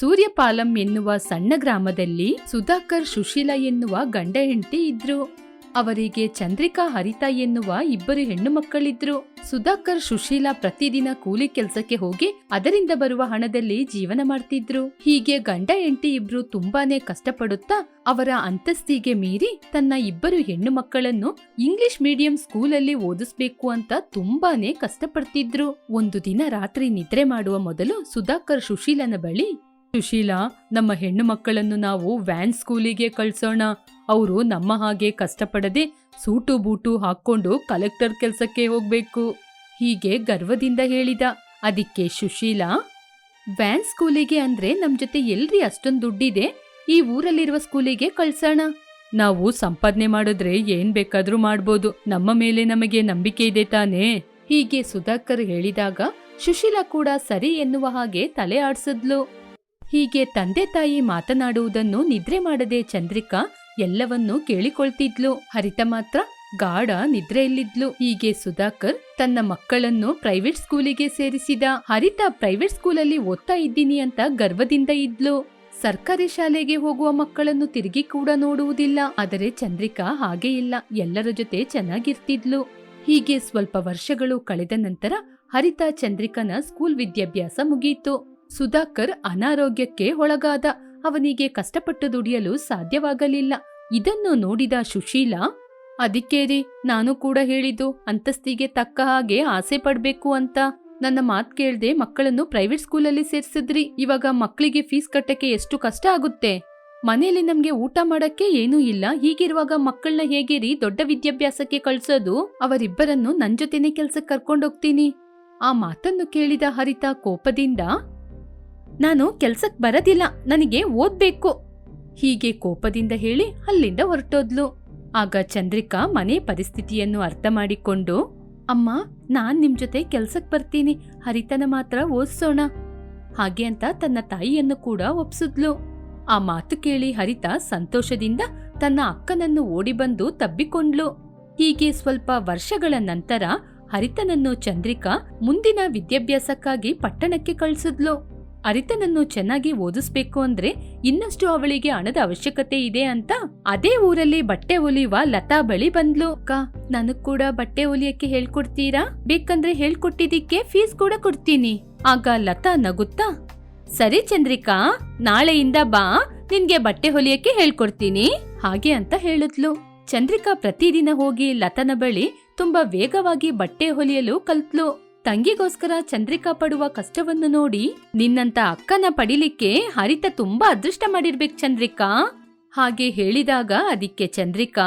ಸೂರ್ಯಪಾಲಂ ಎನ್ನುವ ಸಣ್ಣ ಗ್ರಾಮದಲ್ಲಿ ಸುಧಾಕರ್ ಸುಶೀಲ ಎನ್ನುವ ಗಂಡ ಹೆಂಡತಿ ಇದ್ರು. ಅವರಿಗೆ ಚಂದ್ರಿಕಾ ಹರಿತ ಎನ್ನುವ ಇಬ್ಬರು ಹೆಣ್ಣು ಮಕ್ಕಳಿದ್ರು. ಸುಧಾಕರ್ ಸುಶೀಲ ಪ್ರತಿದಿನ ಕೂಲಿ ಕೆಲಸಕ್ಕೆ ಹೋಗಿ ಅದರಿಂದ ಬರುವ ಹಣದಲ್ಲಿ ಜೀವನ ಮಾಡ್ತಿದ್ರು. ಹೀಗೆ ಗಂಡ ಹೆಂಡತಿ ಇಬ್ರು ತುಂಬಾನೇ ಕಷ್ಟಪಡುತ್ತಾ ಅವರ ಅಂತಸ್ತಿಗೆ ಮೀರಿ ತನ್ನ ಇಬ್ಬರು ಹೆಣ್ಣು ಮಕ್ಕಳನ್ನು ಇಂಗ್ಲಿಷ್ ಮೀಡಿಯಂ ಸ್ಕೂಲಲ್ಲಿ ಓದಿಸ್ಬೇಕು ಅಂತ ತುಂಬಾನೇ ಕಷ್ಟಪಡ್ತಿದ್ರು. ಒಂದು ದಿನ ರಾತ್ರಿ ನಿದ್ರೆ ಮಾಡುವ ಮೊದಲು ಸುಧಾಕರ್ ಸುಶೀಲನ ಬಳಿ ಸುಶೀಲ, ನಮ್ಮ ಹೆಣ್ಣು ಮಕ್ಕಳನ್ನು ನಾವು ವ್ಯಾನ್ ಸ್ಕೂಲಿಗೆ ಕಳ್ಸೋಣ. ಅವರು ನಮ್ಮ ಹಾಗೆ ಕಷ್ಟಪಡದೆ ಸೂಟು ಬೂಟು ಹಾಕೊಂಡು ಕಲೆಕ್ಟರ್ ಕೆಲಸಕ್ಕೆ ಹೋಗ್ಬೇಕು. ಹೀಗೆ ಗರ್ವದಿಂದ ಹೇಳಿದ. ಅದಕ್ಕೆ ಸುಶೀಲಾ, ವ್ಯಾನ್ ಸ್ಕೂಲಿಗೆ ಅಂದ್ರೆ ನಮ್ ಜೊತೆ ಎಲ್ರಿ ಅಷ್ಟೊಂದು ದುಡ್ಡಿದೆ? ಈ ಊರಲ್ಲಿರುವ ಸ್ಕೂಲಿಗೆ ಕಳ್ಸೋಣ. ನಾವು ಸಂಪಾದನೆ ಮಾಡಿದ್ರೆ ಏನ್ ಬೇಕಾದ್ರೂ ಮಾಡ್ಬೋದು. ನಮ್ಮ ಮೇಲೆ ನಮಗೆ ನಂಬಿಕೆ ಇದೆ ತಾನೇ? ಹೀಗೆ ಸುಧಾಕರ್ ಹೇಳಿದಾಗ ಸುಶೀಲಾ ಕೂಡ ಸರಿ ಎನ್ನುವ ಹಾಗೆ ತಲೆ ಆಡ್ಸಿದ್ಲು. ಹೀಗೆ ತಂದೆ ತಾಯಿ ಮಾತನಾಡುವುದನ್ನು ನಿದ್ರೆ ಮಾಡದೆ ಚಂದ್ರಿಕಾ ಎಲ್ಲವನ್ನೂ ಕೇಳಿಕೊಳ್ತಿದ್ಲು. ಹರಿತ ಮಾತ್ರ ಗಾಢ ನಿದ್ರೆಯಲ್ಲಿದ್ಲು. ಹೀಗೆ ಸುಧಾಕರ್ ತನ್ನ ಮಕ್ಕಳನ್ನು ಪ್ರೈವೇಟ್ ಸ್ಕೂಲಿಗೆ ಸೇರಿಸಿದ. ಹರಿತ ಪ್ರೈವೇಟ್ ಸ್ಕೂಲಲ್ಲಿ ಓದ್ತಾ ಇದ್ದೀನಿ ಅಂತ ಗರ್ವದಿಂದ ಇದ್ಲು. ಸರ್ಕಾರಿ ಶಾಲೆಗೆ ಹೋಗುವ ಮಕ್ಕಳನ್ನು ತಿರುಗಿ ಕೂಡ ನೋಡುವುದಿಲ್ಲ. ಆದರೆ ಚಂದ್ರಿಕಾ ಹಾಗೆ ಇಲ್ಲ. ಎಲ್ಲರ ಜೊತೆ ಚೆನ್ನಾಗಿರ್ತಿದ್ಲು. ಹೀಗೆ ಸ್ವಲ್ಪ ವರ್ಷಗಳು ಕಳೆದ ನಂತರ ಹರಿತ ಚಂದ್ರಿಕನ ಸ್ಕೂಲ್ ವಿದ್ಯಾಭ್ಯಾಸ ಮುಗಿಯಿತು ಸುಧಾಕರ್ ಅನಾರೋಗ್ಯಕ್ಕೆ ಒಳಗಾದ. ಅವನಿಗೆ ಕಷ್ಟಪಟ್ಟು ದುಡಿಯಲು ಸಾಧ್ಯವಾಗಲಿಲ್ಲ. ಇದನ್ನು ನೋಡಿದ ಸುಶೀಲ ಅದಕ್ಕೆ ನಾನು ಕೂಡ ಹೇಳಿದ್ದು ಅಂತಸ್ತಿಗೆ ತಕ್ಕ ಹಾಗೆ ಆಸೆ ಪಡ್ಬೇಕು ಅಂತ. ನನ್ನ ಮಾತ್ ಕೇಳ್ದೆ ಮಕ್ಕಳನ್ನು ಪ್ರೈವೇಟ್ ಸ್ಕೂಲಲ್ಲಿ ಸೇರ್ಸಿದ್ರಿ. ಇವಾಗ ಮಕ್ಕಳಿಗೆ ಫೀಸ್ ಕಟ್ಟಕ್ಕೆ ಎಷ್ಟು ಕಷ್ಟ ಆಗುತ್ತೆ? ಮನೆಯಲ್ಲಿ ನಮ್ಗೆ ಊಟ ಮಾಡಕ್ಕೆ ಏನೂ ಇಲ್ಲ. ಹೀಗಿರುವಾಗ ಮಕ್ಕಳನ್ನ ಹೇಗೆ ರೀ ದೊಡ್ಡ ವಿದ್ಯಾಭ್ಯಾಸಕ್ಕೆ ಕಳ್ಸೋದು? ಅವರಿಬ್ಬರನ್ನು ನನ್ ಜೊತೆನೆ ಕೆಲ್ಸಕ್ಕೆ ಕರ್ಕೊಂಡೋಗ್ತೀನಿ. ಆ ಮಾತನ್ನು ಕೇಳಿದ ಹರಿತ ಕೋಪದಿಂದ ನಾನು ಕೆಲ್ಸಕ್ ಬರದಿಲ್ಲ, ನನಗೆ ಓದ್ಬೇಕು. ಹೀಗೆ ಕೋಪದಿಂದ ಹೇಳಿ ಅಲ್ಲಿಂದ ಹೊರಟೋದ್ಲು. ಆಗ ಚಂದ್ರಿಕಾ ಮನೆ ಪರಿಸ್ಥಿತಿಯನ್ನು ಅರ್ಥ ಮಾಡಿಕೊಂಡು, ಅಮ್ಮ, ನಾನ್ ನಿಮ್ ಜೊತೆ ಕೆಲ್ಸಕ್ ಬರ್ತೀನಿ, ಹರಿತನ ಮಾತ್ರ ಓದ್ಸೋಣ. ಹಾಗೆ ಅಂತ ತನ್ನ ತಾಯಿಯನ್ನು ಕೂಡ ಒಪ್ಸಿದ್ಲು. ಆ ಮಾತು ಕೇಳಿ ಹರಿತ ಸಂತೋಷದಿಂದ ತನ್ನ ಅಕ್ಕನನ್ನು ಓಡಿಬಂದು ತಬ್ಬಿಕೊಂಡ್ಲು. ಹೀಗೆ ಸ್ವಲ್ಪ ವರ್ಷಗಳ ನಂತರ ಹರಿತನನ್ನು ಚಂದ್ರಿಕಾ ಮುಂದಿನ ವಿದ್ಯಾಭ್ಯಾಸಕ್ಕಾಗಿ ಪಟ್ಟಣಕ್ಕೆ ಕಳಿಸಿದ್ಲು. ಹರಿತನನ್ನು ಚೆನ್ನಾಗಿ ಓದಿಸ್ಬೇಕು ಅಂದ್ರೆ ಇನ್ನಷ್ಟು ಅವಳಿಗೆ ಹಣದ ಅವಶ್ಯಕತೆ ಇದೆ ಅಂತ ಅದೇ ಊರಲ್ಲಿ ಬಟ್ಟೆ ಹೊಲಿಯುವ ಲತಾ ಬಳಿ ಬಂದ್ಲು. ಅಕ್ಕ, ನನಗ್ ಕೂಡ ಬಟ್ಟೆ ಹೊಲಿಯಕ್ಕೆ ಹೇಳ್ಕೊಡ್ತೀರಾ? ಬೇಕಂದ್ರೆ ಹೇಳ್ಕೊಟ್ಟಿದ್ದಕ್ಕೆ ಫೀಸ್ ಕೂಡ ಕೊಡ್ತೀನಿ. ಆಗ ಲತಾ ನಗುತ್ತಾ, ಸರಿ ಚಂದ್ರಿಕಾ, ನಾಳೆಯಿಂದ ಬಾ, ನಿನ್ಗೆ ಬಟ್ಟೆ ಹೊಲಿಯಕ್ಕೆ ಹೇಳ್ಕೊಡ್ತೀನಿ. ಹಾಗೆ ಅಂತ ಹೇಳಿದ್ಲು. ಚಂದ್ರಿಕಾ ಪ್ರತಿದಿನ ಹೋಗಿ ಲತನ ಬಳಿ ತುಂಬಾ ವೇಗವಾಗಿ ಬಟ್ಟೆ ಹೊಲಿಯಲು ಕಲ್ತ್ಲು. ತಂಗಿಗೋಸ್ಕರ ಚಂದ್ರಿಕಾ ಪಡುವ ಕಷ್ಟವನ್ನು ನೋಡಿ ನಿನ್ನಂತ ಅಕ್ಕನ ಪಡಿಲಿಕ್ಕೆ ಹರಿತ ತುಂಬಾ ಅದೃಷ್ಟ ಮಾಡಿರ್ಬೇಕು ಚಂದ್ರಿಕಾ. ಹಾಗೆ ಹೇಳಿದಾಗ ಅದಕ್ಕೆ ಚಂದ್ರಿಕಾ,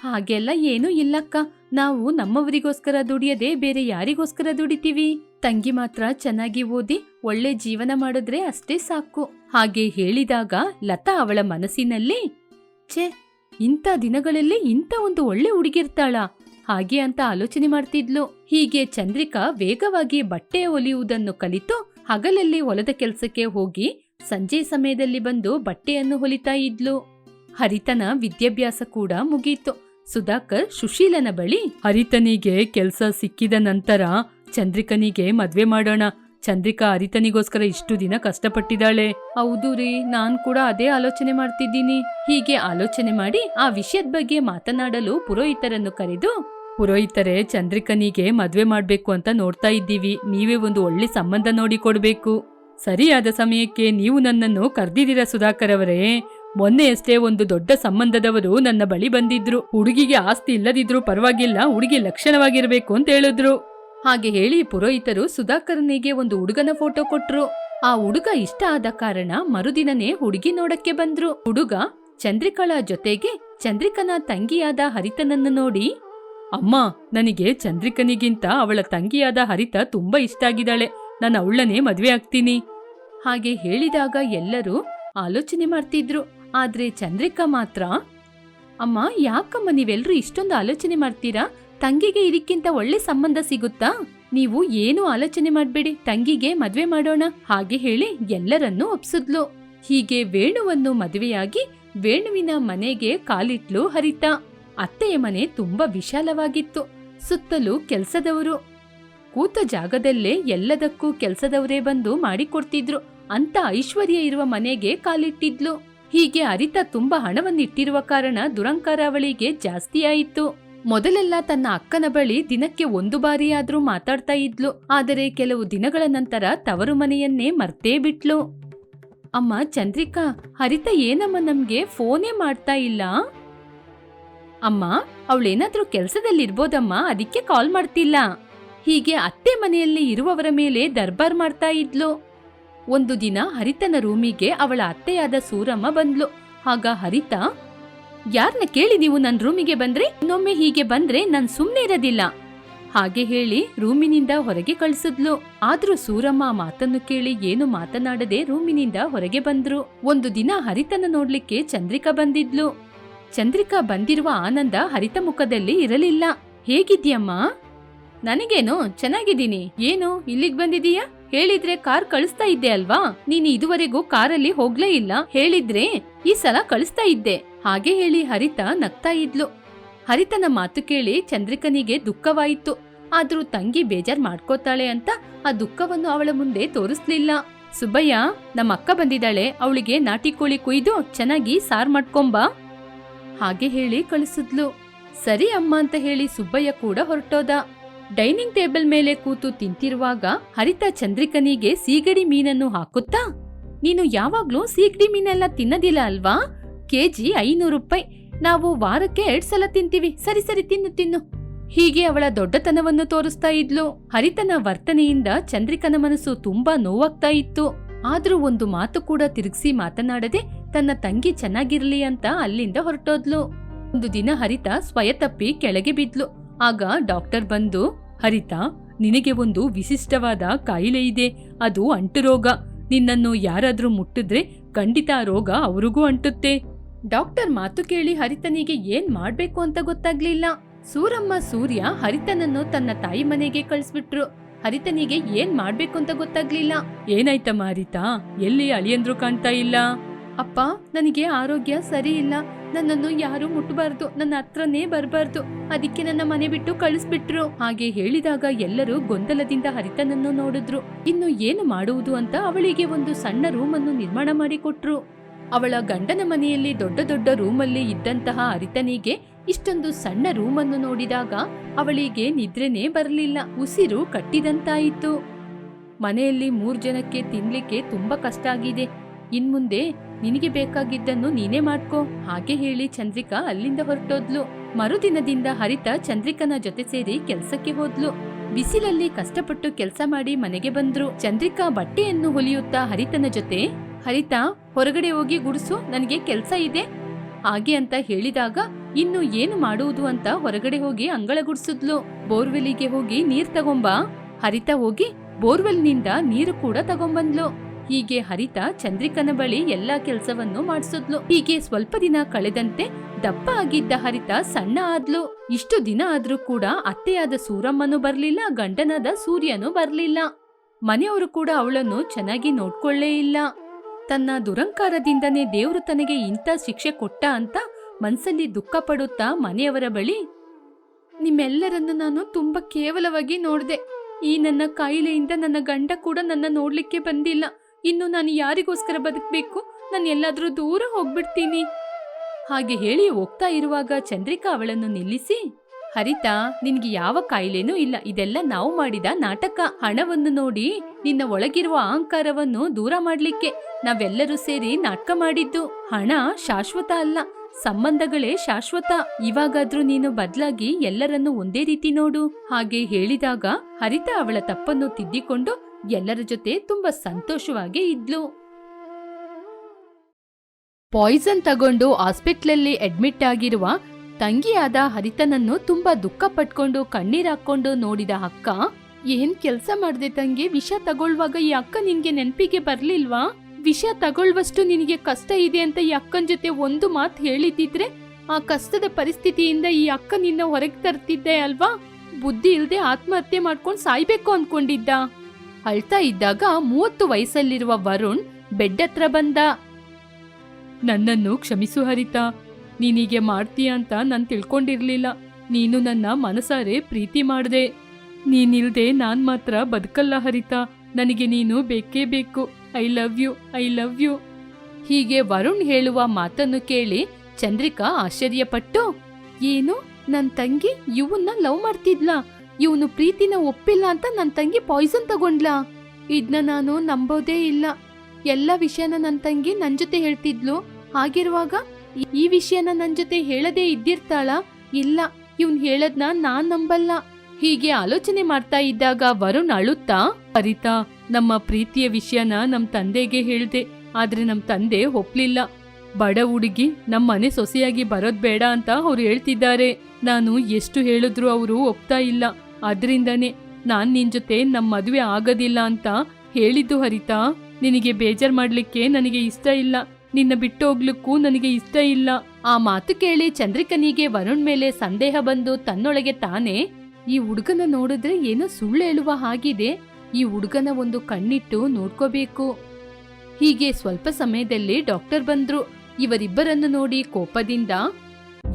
ಹಾಗೆಲ್ಲ ಏನೂ ಇಲ್ಲಕ್ಕ. ನಾವು ನಮ್ಮವರಿಗೋಸ್ಕರ ದುಡಿಯದೆ ಬೇರೆ ಯಾರಿಗೋಸ್ಕರ ದುಡಿತೀವಿ? ತಂಗಿ ಮಾತ್ರ ಚೆನ್ನಾಗಿ ಓದಿ ಒಳ್ಳೆ ಜೀವನ ಮಾಡಿದ್ರೆ ಅಷ್ಟೇ ಸಾಕು. ಹಾಗೆ ಹೇಳಿದಾಗ ಲತಾ ಅವಳ ಮನಸ್ಸಿನಲ್ಲಿ, ಛೇ, ಇಂಥ ದಿನಗಳಲ್ಲಿ ಇಂಥ ಒಂದು ಒಳ್ಳೆ ಹುಡುಗಿರ್ತಾಳ ಹಾಗೆ ಅಂತ ಆಲೋಚನೆ ಮಾಡ್ತಿದ್ಲು. ಹೀಗೆ ಚಂದ್ರಿಕಾ ವೇಗವಾಗಿ ಬಟ್ಟೆ ಹೊಲಿಯುವುದನ್ನು ಕಲಿತು ಹಗಲಲ್ಲಿ ಹೊಲದ ಕೆಲಸಕ್ಕೆ ಹೋಗಿ ಸಂಜೆ ಸಮಯದಲ್ಲಿ ಬಂದು ಬಟ್ಟೆಯನ್ನು ಹೊಲಿತಾ ಇದ್ಲು. ಹರಿತನ ವಿದ್ಯಾಭ್ಯಾಸ ಕೂಡ ಮುಗೀತು. ಸುಧಾಕರ್ ಸುಶೀಲನ ಬಳಿ ಹರಿತನಿಗೆ ಕೆಲಸ ಸಿಕ್ಕಿದ ನಂತರ ಚಂದ್ರಿಕನಿಗೆ ಮದ್ವೆ ಮಾಡೋಣ. ಚಂದ್ರಿಕಾ ಹರಿತನಿಗೋಸ್ಕರ ಇಷ್ಟು ದಿನ ಕಷ್ಟಪಟ್ಟಿದ್ದಾಳೆ. ಹೌದು ರೀ, ನಾನ್ ಕೂಡ ಅದೇ ಆಲೋಚನೆ ಮಾಡ್ತಿದ್ದೀನಿ. ಹೀಗೆ ಆಲೋಚನೆ ಮಾಡಿ ಆ ವಿಷಯದ ಬಗ್ಗೆ ಮಾತನಾಡಲು ಪುರೋಹಿತರನ್ನು ಕರೆದು ಪುರೋಹಿತರೆ, ಚಂದ್ರಿಕನಿಗೆ ಮದ್ವೆ ಮಾಡ್ಬೇಕು ಅಂತ ನೋಡ್ತಾ ಇದ್ದೀವಿ. ನೀವೇ ಒಂದು ಒಳ್ಳೆ ಸಂಬಂಧ ನೋಡಿ ಕೊಡ್ಬೇಕು. ಸರಿಯಾದ ಸಮಯಕ್ಕೆ ನೀವು ನನ್ನನ್ನು ಕರೆದಿದ್ದೀರಾ ಸುಧಾಕರ್ ಅವರೇ? ಮೊನ್ನೆಯಷ್ಟೇ ಒಂದು ದೊಡ್ಡ ಸಂಬಂಧದವರು ನನ್ನ ಬಳಿ ಬಂದಿದ್ರು. ಹುಡುಗಿಗೆ ಆಸ್ತಿ ಇಲ್ಲದಿದ್ರೂ ಪರವಾಗಿಲ್ಲ, ಹುಡುಗಿ ಲಕ್ಷಣವಾಗಿರಬೇಕು ಅಂತ ಹೇಳಿದ್ರು. ಹಾಗೆ ಹೇಳಿ ಪುರೋಹಿತರು ಸುಧಾಕರನಿಗೆ ಒಂದು ಹುಡುಗನ ಫೋಟೋ ಕೊಟ್ರು. ಆ ಹುಡುಗ ಇಷ್ಟ ಆದ ಕಾರಣ ಮರುದಿನನೇ ಹುಡುಗಿ ನೋಡಕ್ಕೆ ಬಂದ್ರು. ಹುಡುಗ ಚಂದ್ರಿಕಳ ಜೊತೆಗೆ ಚಂದ್ರಿಕನ ತಂಗಿಯಾದ ಹರಿತನನ್ನು ನೋಡಿ ಅಮ್ಮ, ನನಗೆ ಚಂದ್ರಿಕನಿಗಿಂತ ಅವಳ ತಂಗಿಯಾದ ಹರಿತ ತುಂಬಾ ಇಷ್ಟ ಆಗಿದ್ದಾಳೆ. ನಾನು ಅವಳನ್ನೇ ಮದುವೆ ಆಗ್ತೀನಿ. ಹಾಗೆ ಹೇಳಿದಾಗ ಎಲ್ಲರೂ ಆಲೋಚನೆ ಮಾಡ್ತಿದ್ರು. ಆದ್ರೆ ಚಂದ್ರಿಕಾ ಮಾತ್ರ, ಅಮ್ಮ, ಯಾಕಮ್ಮ ನೀವೆಲ್ಲರೂ ಇಷ್ಟೊಂದು ಆಲೋಚನೆ ಮಾಡ್ತೀರಾ? ತಂಗಿಗೆ ಇದಕ್ಕಿಂತ ಒಳ್ಳೆ ಸಂಬಂಧ ಸಿಗುತ್ತಾ? ನೀವು ಏನು ಆಲೋಚನೆ ಮಾಡ್ಬೇಡಿ, ತಂಗಿಗೆ ಮದ್ವೆ ಮಾಡೋಣ. ಹಾಗೆ ಹೇಳಿ ಎಲ್ಲರನ್ನೂ ಒಪ್ಸಿದ್ಲು. ಹೀಗೆ ವೇಣುವನ್ನು ಮದುವೆಯಾಗಿ ವೇಣುವಿನ ಮನೆಗೆ ಕಾಲಿಟ್ಲು ಹರಿತ. ಅತ್ತೆಯ ಮನೆ ತುಂಬಾ ವಿಶಾಲವಾಗಿತ್ತು. ಸುತ್ತಲೂ ಕೆಲಸದವರು. ಕೂತ ಜಾಗದಲ್ಲೇ ಎಲ್ಲದಕ್ಕೂ ಕೆಲಸದವರೇ ಬಂದು ಮಾಡಿಕೊಡ್ತಿದ್ರು ಅಂತ ಐಶ್ವರ್ಯ ಇರುವ ಮನೆಗೆ ಕಾಲಿಟ್ಟಿದ್ಲು. ಹೀಗೆ ಅರಿತ ತುಂಬಾ ಹಣವನ್ನಿಟ್ಟಿರುವ ಕಾರಣ ದುರಂಕಾರ ಅವಳಿಗೆ ಜಾಸ್ತಿ ಆಯಿತು. ಮೊದಲೆಲ್ಲ ತನ್ನ ಅಕ್ಕನ ಬಳಿ ದಿನಕ್ಕೆ ಒಂದು ಬಾರಿಯಾದ್ರೂ ಮಾತಾಡ್ತಾ ಇದ್ಲು. ಆದರೆ ಕೆಲವು ದಿನಗಳ ನಂತರ ತವರು ಮನೆಯನ್ನೇ ಮರ್ತೇ ಬಿಟ್ಲು. ಅಮ್ಮ, ಚಂದ್ರಿಕಾ ಹರಿತ ಏನಮ್ಮ ನಮ್ಗೆ ಫೋನೇ ಮಾಡ್ತಾ ಇಲ್ಲ? ಅಮ್ಮ, ಅವಳೇನಾದ್ರೂ ಕೆಲ್ಸದಲ್ಲಿರ್ಬೋದಮ್ಮ, ಅದಕ್ಕೆ ಕಾಲ್ ಮಾಡ್ತಿಲ್ಲ. ಹೀಗೆ ಅತ್ತೆ ಮನೆಯಲ್ಲಿ ಇರುವವರ ಮೇಲೆ ದರ್ಬಾರ್ ಮಾಡ್ತಾ ಇದ್ಲು. ಒಂದು ದಿನ ಹರಿತನ ರೂಮಿಗೆ ಅವಳ ಅತ್ತೆಯಾದ ಸೂರಮ್ಮ ಬಂದ್ಲು. ಆಗ ಹರಿತ ಯಾರನ್ನ ಕೇಳಿ ನೀವು ನನ್ನ ರೂಮಿಗೆ ಬಂದ್ರೆ? ಇನ್ನೊಮ್ಮೆ ಹೀಗೆ ಬಂದ್ರೆ ನಾನು ಸುಮ್ನೆ ಇರೋದಿಲ್ಲ. ಹಾಗೆ ಹೇಳಿ ರೂಮಿನಿಂದ ಹೊರಗೆ ಕಳಿಸಿದ್ಲು. ಆದ್ರೂ ಸೂರಮ್ಮ ಮಾತನ್ನು ಕೇಳಿ ಏನು ಮಾತನಾಡದೆ ರೂಮಿನಿಂದ ಹೊರಗೆ ಬಂದ್ರು. ಒಂದು ದಿನ ಹರಿತನ ನೋಡ್ಲಿಕ್ಕೆ ಚಂದ್ರಿಕಾ ಬಂದಿದ್ಲು. ಚಂದ್ರಿಕಾ ಬಂದಿರುವ ಆನಂದ ಹರಿತ ಮುಖದಲ್ಲಿ ಇರಲಿಲ್ಲ. ಹೇಗಿದ್ಯಮ್ಮ ನನಗೇನು ಚೆನ್ನಾಗಿದ್ದೀನಿ. ಏನು, ಇಲ್ಲಿಗ್ ಬಂದಿದೀಯಾ ಹೇಳಿದ್ರೆ ಕಾರ್ ಕಳಿಸ್ತಾ ಇದ್ದೆ ಅಲ್ವಾ? ನೀನು ಇದುವರೆಗೂ ಕಾರಲ್ಲಿ ಹೋಗ್ಲೇ ಇಲ್ಲ. ಹೇಳಿದ್ರೆ ಈ ಸಲ ಕಳಿಸ್ತಾ ಇದ್ದೆ. ಹಾಗೆ ಹೇಳಿ ಹರಿತ ನಗ್ತಾ ಇದ್ಲು. ಹರಿತನ ಮಾತು ಕೇಳಿ ಚಂದ್ರಿಕನಿಗೆ ದುಃಖವಾಯಿತು. ಆದ್ರೂ ತಂಗಿ ಬೇಜಾರ್ ಮಾಡ್ಕೋತಾಳೆ ಅಂತ ಆ ದುಃಖವನ್ನು ಅವಳ ಮುಂದೆ ತೋರಿಸ್ಲಿಲ್ಲ. ಸುಬ್ಬಯ್ಯ ನಮ್ಮ ಅಕ್ಕ ಬಂದಿದ್ದಾಳೆ. ಅವಳಿಗೆ ನಾಟಿ ಕೋಳಿ ಕುಯ್ದು ಚೆನ್ನಾಗಿ ಸಾರ್ ಮಾಡ್ಕೊಂಬಾ. ಹಾಗೆ ಹೇಳಿ ಕಳಿಸಿದ್ಲು. ಸರಿ ಅಮ್ಮ ಅಂತ ಹೇಳಿ ಸುಬ್ಬಯ್ಯ ಕೂಡ ಹೊರಟೋದ. ಡೈನಿಂಗ್ ಟೇಬಲ್ ಮೇಲೆ ಕೂತು ತಿಂತಿರುವಾಗ ಹರಿತ ಚಂದ್ರಿಕನಿಗೆ ಸೀಗಡಿ ಮೀನನ್ನು ಹಾಕುತ್ತಾ? ನೀನು ಯಾವಾಗ್ಲೂ ಸೀಗಡಿ ಮೀನೆಲ್ಲ ತಿನ್ನದಿಲ್ಲ ಅಲ್ವಾ? ಕೆಜಿ ಐನೂರು ರೂಪಾಯಿ. ನಾವು ವಾರಕ್ಕೆ ಎರಡ್ ಸಲ ತಿಂತೀವಿ. ಸರಿ ಸರಿ, ತಿನ್ನು ತಿನ್ನು. ಹೀಗೆ ಅವಳ ದೊಡ್ಡತನವನ್ನು ತೋರಿಸ್ತಾ ಇದ್ಲು. ಹರಿತನ ವರ್ತನೆಯಿಂದ ಚಂದ್ರಿಕನ ಮನಸ್ಸು ತುಂಬಾ ನೋವಾಗ್ತಾ ಇತ್ತು. ಆದ್ರೂ ಒಂದು ಮಾತು ಕೂಡ ತಿರುಗಿಸಿ ಮಾತನಾಡದೆ ತನ್ನ ತಂಗಿ ಚೆನ್ನಾಗಿರ್ಲಿ ಅಂತ ಅಲ್ಲಿಂದ ಹೊರಟೋದ್ಲು. ಒಂದು ದಿನ ಹರಿತ ಸ್ವಯತಪ್ಪಿ ಕೆಳಗೆ ಬಿದ್ಲು. ಆಗ ಡಾಕ್ಟರ್ ಬಂದು, ಹರಿತ, ನಿನಗೆ ಒಂದು ವಿಶಿಷ್ಟವಾದ ಕಾಯಿಲೆ ಇದೆ. ಅದು ಅಂಟು ರೋಗ ನಿನ್ನನ್ನು ಯಾರಾದರೂ ಮುಟ್ಟಿದ್ರೆ ಖಂಡಿತ ಆ ರೋಗ ಅವ್ರಿಗೂ ಅಂಟುತ್ತೆ. ಡಾಕ್ಟರ್ ಮಾತು ಕೇಳಿ ಹರಿತನಿಗೆ ಏನ್ ಮಾಡ್ಬೇಕು ಅಂತ ಗೊತ್ತಾಗ್ಲಿಲ್ಲ. ಸೂರಮ್ಮ, ಸೂರ್ಯ ಹರಿತನನ್ನು ತನ್ನ ತಾಯಿ ಮನೆಗೆ ಕಳಿಸ್ಬಿಟ್ರು. ಹರಿತನಿಗೆ ಏನ್ ಮಾಡ್ಬೇಕು ಅಂತ ಗೊತ್ತಾಗ್ಲಿಲ್ಲ. ಏನಾಯ್ತಮ್ಮ ಹರಿತಾ? ಎಲ್ಲಿ ಅಳಿಯಂದ್ರು ಕಾಣ್ತಾ ಇಲ್ಲ? ಅಪ್ಪ, ನನಗೆ ಆರೋಗ್ಯ ಸರಿ ಇಲ್ಲ. ನನ್ನನ್ನು ಯಾರು ಮುಟ್ಟಬಾರ್ದು ನನ್ನ ಹತ್ರನೇ ಬರಬಾರ್ದು. ಅದಕ್ಕೆ ನನ್ನ ಮನೆ ಬಿಟ್ಟು ಕಳಿಸ್ಬಿಟ್ರು. ಹಾಗೆ ಹೇಳಿದಾಗ ಎಲ್ಲರೂ ಗೊಂದಲದಿಂದ ಹರಿತನನ್ನು ನೋಡಿದ್ರು. ಇನ್ನು ಏನು ಮಾಡುವುದು ಅಂತ ಅವಳಿಗೆ ಒಂದು ಸಣ್ಣ ರೂಮನ್ನು ನಿರ್ಮಾಣ ಮಾಡಿಕೊಟ್ರು. ಅವಳ ಗಂಡನ ಮನೆಯಲ್ಲಿ ದೊಡ್ಡ ದೊಡ್ಡ ರೂಮಲ್ಲಿ ಇದ್ದಂತಹ ಹರಿತನಿಗೆ ಇಷ್ಟೊಂದು ಸಣ್ಣ ರೂಮನ್ನು ನೋಡಿದಾಗ ಅವಳಿಗೆ ನಿದ್ರೆನೇ ಬರಲಿಲ್ಲ. ಉಸಿರು ಕಟ್ಟಿದಂತಾಯಿತು. ಮನೆಯಲ್ಲಿ ಮೂರು ಜನಕ್ಕೆ ತಿನ್ಲಿಕ್ಕೆ ತುಂಬಾ ಕಷ್ಟ ಆಗಿದೆ. ಇನ್ಮುಂದೆ ನಿನಗೆ ಬೇಕಾಗಿದ್ದನ್ನು ನೀನೇ ಮಾಡ್ಕೋ. ಹಾಗೆ ಹೇಳಿ ಚಂದ್ರಿಕಾ ಅಲ್ಲಿಂದ ಹೊರಟೋದ್ಲು. ಮರುದಿನದಿಂದ ಹರಿತ ಚಂದ್ರಿಕನ ಜೊತೆ ಸೇರಿ ಕೆಲ್ಸಕ್ಕೆ ಹೋದ್ಲು. ಬಿಸಿಲಲ್ಲಿ ಕಷ್ಟಪಟ್ಟು ಕೆಲಸ ಮಾಡಿ ಮನೆಗೆ ಬಂದ್ರು. ಚಂದ್ರಿಕಾ ಬಟ್ಟೆಯನ್ನು ಹೊಲಿಯುತ್ತಾ ಹರಿತನ ಜೊತೆ, ಹರಿತ, ಹೊರಗಡೆ ಹೋಗಿ ಗುಡಿಸು, ನನಗೆ ಕೆಲ್ಸ ಇದೆ. ಹಾಗೆ ಅಂತ ಹೇಳಿದಾಗ ಇನ್ನು ಏನು ಮಾಡುವುದು ಅಂತ ಹೊರಗಡೆ ಹೋಗಿ ಅಂಗಳ ಗುಡಿಸಿದ್ಲು. ಬೋರ್ವೆಲಿಗೆ ಹೋಗಿ ನೀರ್ ತಗೊಂಬಾ. ಹರಿತ ಹೋಗಿ ಬೋರ್ವೆಲ್ನಿಂದ ನೀರು ಕೂಡ ತಗೊಂಬಂದ್ಲು. ಹೀಗೆ ಹರಿತ ಚಂದ್ರಿಕನ ಬಳಿ ಎಲ್ಲಾ ಕೆಲಸವನ್ನು ಮಾಡಿಸಿದ್ಲು. ಹೀಗೆ ಸ್ವಲ್ಪ ದಿನ ಕಳೆದಂತೆ ದಪ್ಪ ಆಗಿದ್ದ ಹರಿತ ಸಣ್ಣ ಆದ್ಲು. ಇಷ್ಟು ದಿನ ಆದ್ರೂ ಕೂಡ ಅತ್ತೆಯಾದ ಸೂರಮ್ಮನು ಬರ್ಲಿಲ್ಲ, ಗಂಡನಾದ ಸೂರ್ಯನು ಬರ್ಲಿಲ್ಲ. ಮನೆಯವರು ಕೂಡ ಅವಳನ್ನು ಚೆನ್ನಾಗಿ ನೋಡ್ಕೊಳ್ಳೇ ಇಲ್ಲ. ತನ್ನ ದುರಂಕಾರದಿಂದನೇ ದೇವರು ತನಗೆ ಇಂಥ ಶಿಕ್ಷೆ ಕೊಟ್ಟ ಅಂತ ಮನ್ಸಲ್ಲಿ ದುಃಖ ಪಡುತ್ತಾ ಮನೆಯವರ ಬಳಿ, ನಿಮ್ಮೆಲ್ಲರನ್ನು ನಾನು ತುಂಬಾ ಕೇವಲವಾಗಿ ನೋಡಿದೆ. ಈ ನನ್ನ ಕಾಯಿಲೆಯಿಂದ ನನ್ನ ಗಂಡ ಕೂಡ ನನ್ನ ನೋಡ್ಲಿಕ್ಕೆ ಬಂದಿಲ್ಲ. ಇನ್ನು ನಾನು ಯಾರಿಗೋಸ್ಕರ ಬದುಕಬೇಕು? ನಾನು ಎಲ್ಲಾದ್ರೂ ದೂರ ಹೋಗ್ಬಿಡ್ತೀನಿ. ಹಾಗೆ ಹೇಳಿ ಹೋಗ್ತಾ ಇರುವಾಗ ಚಂದ್ರಿಕಾ ಅವಳನ್ನು ನಿಲ್ಲಿಸಿ, ಹರಿತಾ, ನಿನ್ಗೆ ಯಾವ ಕಾಯಿಲೆನೂ ಇಲ್ಲ. ಇದೆಲ್ಲ ನಾವು ಮಾಡಿದ ನಾಟಕ. ಹಣವನ್ನು ನೋಡಿ ನಿನ್ನ ಒಳಗಿರುವ ಅಹಂಕಾರವನ್ನು ದೂರ ಮಾಡ್ಲಿಕ್ಕೆ ನಾವೆಲ್ಲರೂ ಸೇರಿ ನಾಟಕ ಮಾಡಿದ್ದು. ಹಣ ಶಾಶ್ವತ ಅಲ್ಲ, ಸಂಬಂಧಗಳೇ ಶಾಶ್ವತ. ಇವಾಗಾದ್ರೂ ನೀನು ಬದಲಾಗಿ ಎಲ್ಲರನ್ನು ಒಂದೇ ರೀತಿ ನೋಡು. ಹಾಗೆ ಹೇಳಿದಾಗ ಹರಿತಾ ಅವಳ ತಪ್ಪನ್ನು ತಿದ್ದಿಕೊಂಡು ಎಲ್ಲರ ಜೊತೆ ತುಂಬಾ ಸಂತೋಷವಾಗಿ ಇದ್ಲು. ಪಾಯ್ಸನ್ ತಗೊಂಡು ಹಾಸ್ಪಿಟ್ಲಲ್ಲಿ ಅಡ್ಮಿಟ್ ಆಗಿರುವ ತಂಗಿಯಾದ ಹರಿತನನ್ನು ತುಂಬಾ ದುಃಖ ಪಟ್ಕೊಂಡು ಕಣ್ಣೀರಾಕೊಂಡು ನೋಡಿದ ಅಕ್ಕ, ಏನ್ ಕೆಲ್ಸ ಮಾಡ್ದೆ ತಂಗಿ? ವಿಷ ತಗೊಳ್ವಾಗ ಈ ಅಕ್ಕ ನಿನ್ಗೆ ನೆನಪಿಗೆ ಬರ್ಲಿಲ್ವಾ? ವಿಷ ತಗೊಳ್ವಷ್ಟು ನಿನಗೆ ಕಷ್ಟ ಇದೆ ಅಂತ ಈ ಅಕ್ಕನ ಜೊತೆ ಒಂದು ಮಾತು ಹೇಳಿದ್ದಿದ್ರೆ ಆ ಕಷ್ಟದ ಪರಿಸ್ಥಿತಿಯಿಂದ ಈ ಅಕ್ಕ ನಿನ್ನ ಹೊರಗೆ ತರ್ತಿದ್ದೆ ಅಲ್ವಾ? ಬುದ್ಧಿ ಇಲ್ದೆ ಆತ್ಮಹತ್ಯೆ ಮಾಡ್ಕೊಂಡು ಸಾಯ್ಬೇಕು ಅನ್ಕೊಂಡಿದ್ದ. ಅಳ್ತಾ ಇದ್ದಾಗ ಮೂವತ್ತು ವಯಸ್ಸಲ್ಲಿರುವ ವರುಣ್ ಬೆಡ್ ಹತ್ರ ಬಂದ. ನನ್ನನ್ನು ಕ್ಷಮಿಸು ಹರಿತಾ, ನೀನೀಗೆ ಮಾಡ್ತೀಯ ಅಂತ ನಾನು ತಿಳ್ಕೊಂಡಿರ್ಲಿಲ್ಲ. ನೀನು ನನ್ನ ಮನಸಾರೆ ಪ್ರೀತಿ ಮಾಡ್ದೆ. ನೀನಿಲ್ದೆ ನಾನ್ ಮಾತ್ರ ಬದುಕಲ್ಲ ಹರಿತಾ, ನನಗೆ ನೀನು ಬೇಕೇ ಬೇಕು. I love you, I love you. ಹೀಗೆ ವರುಣ್ ಹೇಳುವ ಮಾತನ್ನು ಕೇಳಿ ಚಂದ್ರಿಕಾ ಆಶ್ಚರ್ಯಪಟ್ಟು, ಏನು? ನನ್ ತಂಗಿ ಇವನ್ನ ಲವ್ ಮಾಡ್ತಿದ್ಲಾ? ಇವನು ಪ್ರೀತಿನ ಒಪ್ಪಿಲ್ಲ ಅಂತ ನನ್ ತಂಗಿ ಪಾಯ್ಸನ್ ತಗೊಂಡ್ಲಾ? ಇದ್ನ ನಾನು ನಂಬೋದೇ ಇಲ್ಲ. ಎಲ್ಲ ವಿಷಯನ ನನ್ ತಂಗಿ ನನ್ನ ಜೊತೆ ಹೇಳ್ತಿದ್ಲು. ಹಾಗಿರುವಾಗ ಈ- ಈ ವಿಷಯನ ನನ್ನ ಜೊತೆ ಹೇಳದೇ ಇದ್ದಿರ್ತಾಳ? ಇಲ್ಲ. ಇವ್ನ್ ಹೇಳದ್ನ ನಾನ್ ನಂಬಲ್ಲ. ಹೀಗೆ ಆಲೋಚನೆ ಮಾಡ್ತಾ ಇದ್ದಾಗ ವರುಣ್ ಅಳುತ್ತಾ, ಅರಿತಾ, ನಮ್ಮ ಪ್ರೀತಿಯ ವಿಷಯನ ನಮ್ ತಂದೆಗೆ ಹೇಳ್ದೆ. ಆದ್ರೆ ನಮ್ ತಂದೆ ಒಪ್ಲಿಲ್ಲ. ಬಡ ಹುಡುಗಿ ನಮ್ಮ ಮನೆ ಸೊಸೆಯಾಗಿ ಬರೋದ್ ಬೇಡ ಅಂತ ಅವ್ರು ಹೇಳ್ತಿದ್ದಾರೆ. ನಾನು ಎಷ್ಟು ಹೇಳಿದ್ರು ಅವರು ಒಪ್ತಾ ಇಲ್ಲ. ಅದ್ರಿಂದನೇ ನಾನ್ ನಿನ್ ಜೊತೆ ನಮ್ ಮದುವೆ ಆಗೋದಿಲ್ಲ ಅಂತ ಹೇಳಿದ್ದು ಹರಿತಾ. ನಿನಗೆ ಬೇಜಾರ್ ಮಾಡ್ಲಿಕ್ಕೆ ನನಗೆ ಇಷ್ಟ ಇಲ್ಲ. ನಿನ್ನ ಬಿಟ್ಟು ಹೋಗ್ಲಿಕ್ಕೂ ನನಗೆ ಇಷ್ಟ ಇಲ್ಲ. ಆ ಮಾತು ಕೇಳಿ ಚಂದ್ರಿಕನಿಗೆ ವರುಣ್ ಮೇಲೆ ಸಂದೇಹ ಬಂದು ತನ್ನೊಳಗೆ ತಾನೇ, ಈ ಹುಡುಗನ ನೋಡಿದ್ರೆ ಏನೋ ಸುಳ್ಳು ಹೇಳುವ ಹಾಗಿದೆ. ಈ ಹುಡುಗನ ಒಂದು ಕಣ್ಣಿಟ್ಟು ನೋಡ್ಕೋಬೇಕು. ಹೀಗೆ ಸ್ವಲ್ಪ ಸಮಯದಲ್ಲಿ ಡಾಕ್ಟರ್ ಬಂದ್ರು. ಇವರಿಬ್ಬರನ್ನು ನೋಡಿ ಕೋಪದಿಂದ,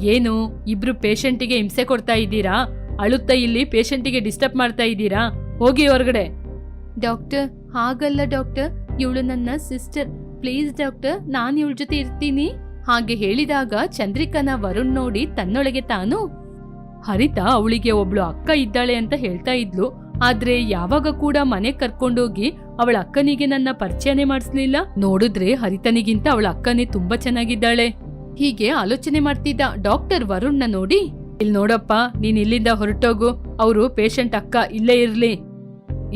ಏನು, ಇಬ್ರು ಪೇಷಂಟಿಗೆ ಹಿಂಸೆ ಕೊಡ್ತಾ ಇದ್ದೀರಾ? ಅಳುತ್ತಾ ಇಲ್ಲಿ ಪೇಷಂಟಿಗೆ ಡಿಸ್ಟರ್ಬ್ ಮಾಡ್ತಾ ಇದ್ದೀರಾ? ಹೋಗಿ ಹೊರಗಡೆ. ಡಾಕ್ಟರ್, ಹಾಗಲ್ಲ ಡಾಕ್ಟರ್. ಇವಳು ನನ್ನ ಸಿಸ್ಟರ್. ಪ್ಲೀಸ್ ಡಾಕ್ಟರ್, ನಾನು ಇವಳ ಜೊತೆ ಇರ್ತೀನಿ. ಹಾಗೆ ಹೇಳಿದಾಗ ಚಂದ್ರಿಕನ ವರುಣ್ ನೋಡಿ ತನ್ನೊಳಗೆ ತಾನು, ಹರಿತಾ ಅವಳಿಗೆ ಒಬ್ಳು ಅಕ್ಕ ಇದ್ದಾಳೆ ಅಂತ ಹೇಳ್ತಾ ಇದ್ಲು. ಆದ್ರೆ ಯಾವಾಗ ಕೂಡ ಮನೆ ಕರ್ಕೊಂಡೋಗಿ ಅವಳ ಅಕ್ಕನಿಗೆ ನನ್ನ ಪರಿಚಯನೇ ಮಾಡಿಸ್ಲಿಲ್ಲ. ನೋಡಿದ್ರೆ ಹರಿತನಿಗಿಂತ ಅವಳ ಅಕ್ಕನೇ ತುಂಬಾ ಚೆನ್ನಾಗಿದ್ದಾಳೆ. ಹೀಗೆ ಆಲೋಚನೆ ಮಾಡ್ತಿದ್ದ ಡಾಕ್ಟರ್ ವರುಣ್ನ ನೋಡಿ ಇಲ್ ನೋಡಪ್ಪ, ನೀನ್ ಇಲ್ಲಿಂದ ಹೊರಟೋಗು. ಅವರು ಪೇಷಂಟ್ ಅಕ್ಕ ಇಲ್ಲೇ ಇರ್ಲಿ.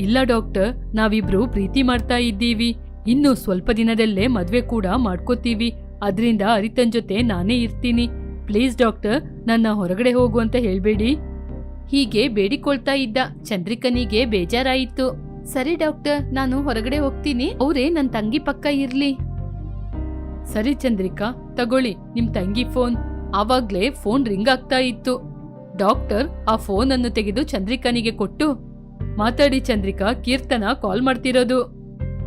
ಇಲ್ಲ ಡಾಕ್ಟರ್, ನಾವಿಬ್ರು ಪ್ರೀತಿ ಮಾಡ್ತಾ ಇದ್ದೀವಿ. ಇನ್ನು ಸ್ವಲ್ಪ ದಿನದಲ್ಲೇ ಮದ್ವೆ ಕೂಡ ಮಾಡ್ಕೋತೀವಿ. ಅದ್ರಿಂದ ಅರಿತನ್ ಜೊತೆ ನಾನೇ ಇರ್ತೀನಿ. ಪ್ಲೀಸ್ ಡಾಕ್ಟರ್, ನನ್ನ ಹೊರಗಡೆ ಹೋಗು ಅಂತ ಹೇಳ್ಬೇಡಿ. ಹೀಗೆ ಬೇಡಿಕೊಳ್ತಾ ಇದ್ದ ಚಂದ್ರಿಕನಿಗೆ ಬೇಜಾರಾಯಿತು. ಸರಿ ಡಾಕ್ಟರ್, ನಾನು ಹೊರಗಡೆ ಹೋಗ್ತೀನಿ. ಅವರೇ ನನ್ ತಂಗಿ ಪಕ್ಕ ಇರ್ಲಿ. ಸರಿ ಚಂದ್ರಿಕಾ, ತಗೊಳ್ಳಿ, ನಿಮ್ ತಂಗಿ ಫೋನ್. ಆವಾಗ್ಲೇ ಫೋನ್ ರಿಂಗ್ ಆಗ್ತಾ ಇತ್ತು. ಡಾಕ್ಟರ್ ಆ ಫೋನ್ ಅನ್ನು ತೆಗೆದು ಚಂದ್ರಿಕನಿಗೆ ಕೊಟ್ಟು, ಮಾತಾಡಿ ಚಂದ್ರಿಕಾ, ಕೀರ್ತನ ಕಾಲ್ ಮಾಡ್ತಿರೋದು.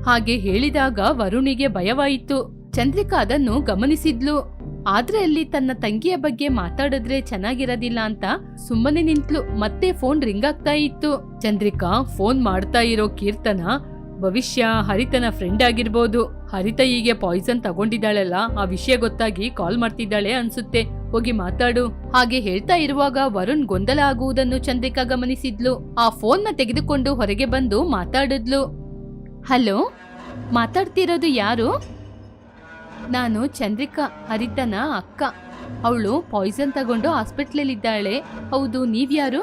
ಹಾಗೆ ಹೇಳಿದಾಗ ವರುಣಿಗೆ ಭಯವಾಯಿತು. ಚಂದ್ರಿಕಾ ಅದನ್ನು ಗಮನಿಸಿದ್ಲು. ಆದ್ರೆ ಅಲ್ಲಿ ತನ್ನ ತಂಗಿಯ ಬಗ್ಗೆ ಮಾತಾಡಿದ್ರೆ ಚೆನ್ನಾಗಿರೋದಿಲ್ಲ ಅಂತ ಸುಮ್ಮನೆ ನಿಂತ್ಲು. ಮತ್ತೆ ಫೋನ್ ರಿಂಗ್ ಆಗ್ತಾ ಇತ್ತು. ಚಂದ್ರಿಕಾ, ಫೋನ್ ಮಾಡ್ತಾ ಇರೋ ಕೀರ್ತನ ಭವಿಷ್ಯ ಹರಿತನ ಫ್ರೆಂಡ್ ಆಗಿರ್ಬೋದು. ಹರಿತ ಹೀಗೆ ಪಾಯ್ಸನ್ ತಗೊಂಡಿದ್ದಾಳಲ್ಲ, ಆ ವಿಷಯ ಗೊತ್ತಾಗಿ ಕಾಲ್ ಮಾಡ್ತಿದ್ದಾಳೆ ಅನ್ಸುತ್ತೆ. ಹೋಗಿ ಮಾತಾಡು. ಹಾಗೆ ಹೇಳ್ತಾ ಇರುವಾಗ ವರುಣ್ ಗೊಂದಲ ಆಗುವುದನ್ನು ಚಂದ್ರಿಕಾ ಗಮನಿಸಿದ್ಲು. ಆ ಫೋನ್ನ ತೆಗೆದುಕೊಂಡು ಹೊರಗೆ ಬಂದು ಮಾತಾಡಿದ್ಲು. ಹಲೋ, ಮಾತಾಡ್ತಿರೋದು ಯಾರು? ನಾನು ಚಂದ್ರಿಕಾ, ಹರಿತನ ಅಕ್ಕ. ಅವಳು ಪಾಯ್ಸನ್ ತಗೊಂಡು ಹಾಸ್ಪಿಟ್ಲಲ್ಲಿದ್ದಾಳೆ ಹೌದು, ನೀವ್ಯಾರು?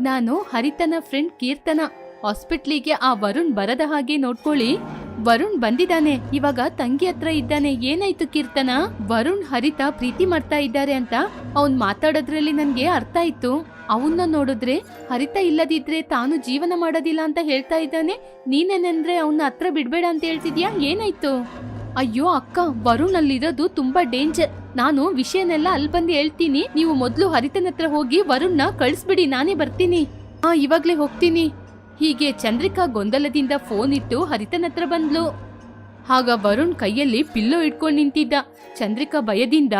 ನಾನು ಹರಿತನ ಫ್ರೆಂಡ್ ಕೀರ್ತನ. ಹಾಸ್ಪಿಟ್ಲಿಗೆ ಆ ವರುಣ್ ಬರದ ಹಾಗೆ ನೋಡ್ಕೊಳ್ಳಿ. ವರುಣ್ ಬಂದಿದ್ದಾನೆ. ಇವಾಗ ತಂಗಿ ಹತ್ರ ಇದ್ದಾನೆ. ಏನಾಯ್ತು ಕೀರ್ತನ? ವರುಣ್ ಹರಿತ ಪ್ರೀತಿ ಮಾಡ್ತಾ ಇದ್ದಾರೆ ಅಂತ ಅವ್ನ್ ಮಾತಾಡೋದ್ರಲ್ಲಿ ನನ್ಗೆ ಅರ್ಥ ಆಯ್ತು. ಅವನ್ನ ನೋಡಿದ್ರೆ ಹರಿತ ಇಲ್ಲದಿದ್ರೆ ತಾನು ಜೀವನ ಮಾಡೋದಿಲ್ಲ ಅಂತ ಹೇಳ್ತಾ ಇದ್ದಾನೆ. ನೀನೇನಂದ್ರೆ ಅವನ್ನ ಹತ್ರ ಬಿಡ್ಬೇಡ ಅಂತ ಹೇಳ್ತಿದ್ಯಾ? ಏನಾಯ್ತು? ಅಯ್ಯೋ ಅಕ್ಕ ವರುಣ್ ಅಲ್ಲಿರೋದು ತುಂಬಾ ಡೇಂಜರ್. ನಾನು ವಿಷಯನೆಲ್ಲ ಅಲ್ಲಿ ಬಂದು ಹೇಳ್ತೀನಿ. ನೀವು ಮೊದಲು ಹರಿತನ ಹತ್ರ ಹೋಗಿ ವರುಣ್ನ ಕಳಿಸ್ಬಿಡಿ. ನಾನೇ ಬರ್ತೀನಿ. ಹಾ, ಇವಾಗ್ಲೇ ಹೋಗ್ತೀನಿ. ಹೀಗೆ ಚಂದ್ರಿಕಾ ಗೊಂದಲದಿಂದ ಫೋನ್ ಇಟ್ಟು ಹರಿತನ ಹತ್ರ ಬಂದ್ಲು. ಆಗ ವರುಣ್ ಕೈಯಲ್ಲಿ ಪಿಲ್ಲೋ ಇಟ್ಕೊಂಡು ನಿಂತಿದ್ದ. ಚಂದ್ರಿಕಾ ಭಯದಿಂದ,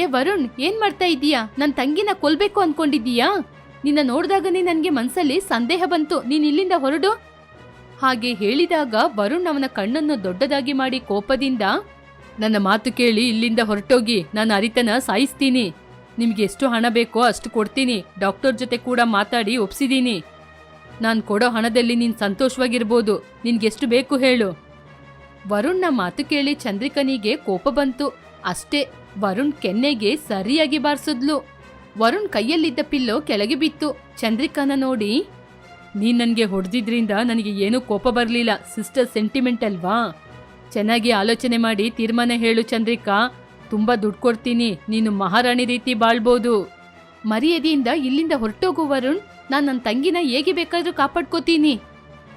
ಏ ವರುಣ್, ಏನ್ ಮಾಡ್ತಾ ಇದೀಯಾ ನನ್ ತಂಗಿನ ಕೊಲ್ಬೇಕು ಅನ್ಕೊಂಡಿದೀಯಾ ನಿನ್ನ ನೋಡ್ದಾಗನೇ ನನ್ಗೆ ಮನಸ್ಸಲ್ಲಿ ಸಂದೇಹ ಬಂತು. ನೀನ್ ಇಲ್ಲಿಂದ ಹೊರಡು. ಹಾಗೆ ಹೇಳಿದಾಗ ವರುಣ್ ಅವನ ಕಣ್ಣನ್ನು ದೊಡ್ಡದಾಗಿ ಮಾಡಿ ಕೋಪದಿಂದ, ನನ್ನ ಮಾತು ಕೇಳಿ ಇಲ್ಲಿಂದ ಹೊರಟೋಗಿ, ನಾನು ಅರಿತನ ಸಾಯಿಸ್ತೀನಿ. ನಿಮ್ಗೆ ಎಷ್ಟು ಹಣ ಬೇಕೋ ಅಷ್ಟು ಕೊಡ್ತೀನಿ. ಡಾಕ್ಟರ್ ಜೊತೆ ಕೂಡ ಮಾತಾಡಿ ಒಪ್ಸಿದೀನಿ ನಾನು ಕೊಡೋ ಹಣದಲ್ಲಿ ನೀನು ಸಂತೋಷವಾಗಿರ್ಬೋದು. ನಿನ್ಗೆಷ್ಟು ಬೇಕು ಹೇಳು. ವರುಣ್ನ ಮಾತು ಕೇಳಿ ಚಂದ್ರಿಕನಿಗೆ ಕೋಪ ಬಂತು. ಅಷ್ಟೇ, ವರುಣ್ ಕೆನ್ನೆಗೆ ಸರಿಯಾಗಿ ಬಾರಿಸಿದ್ಲು. ವರುಣ್ ಕೈಯಲ್ಲಿದ್ದ ಪಿಲ್ಲೋ ಕೆಳಗೆ ಬಿತ್ತು. ಚಂದ್ರಿಕನ ನೋಡಿ ನೀ ನನಗೆ ಹೊಡೆದಿದ್ರಿಂದ ನನಗೆ ಏನೂ ಕೋಪ ಬರಲಿಲ್ಲ, ಸಿಸ್ಟರ್ ಸೆಂಟಿಮೆಂಟ್ ಅಲ್ವಾ? ಚೆನ್ನಾಗಿ ಆಲೋಚನೆ ಮಾಡಿ ತೀರ್ಮಾನ ಹೇಳು ಚಂದ್ರಿಕಾ. ತುಂಬ ದುಡ್ಡು ಕೊಡ್ತೀನಿ, ನೀನು ಮಹಾರಾಣಿ ರೀತಿ ಬಾಳ್ಬೋದು. ಮರ್ಯಾದೆಯಿಂದ ಇಲ್ಲಿಂದ ಹೊರಟೋಗು ವರುಣ್. ನಾನು ನನ್ನ ತಂಗಿನ ಹೇಗೆ ಬೇಕಾದರೂ ಕಾಪಾಡ್ಕೋತೀನಿ.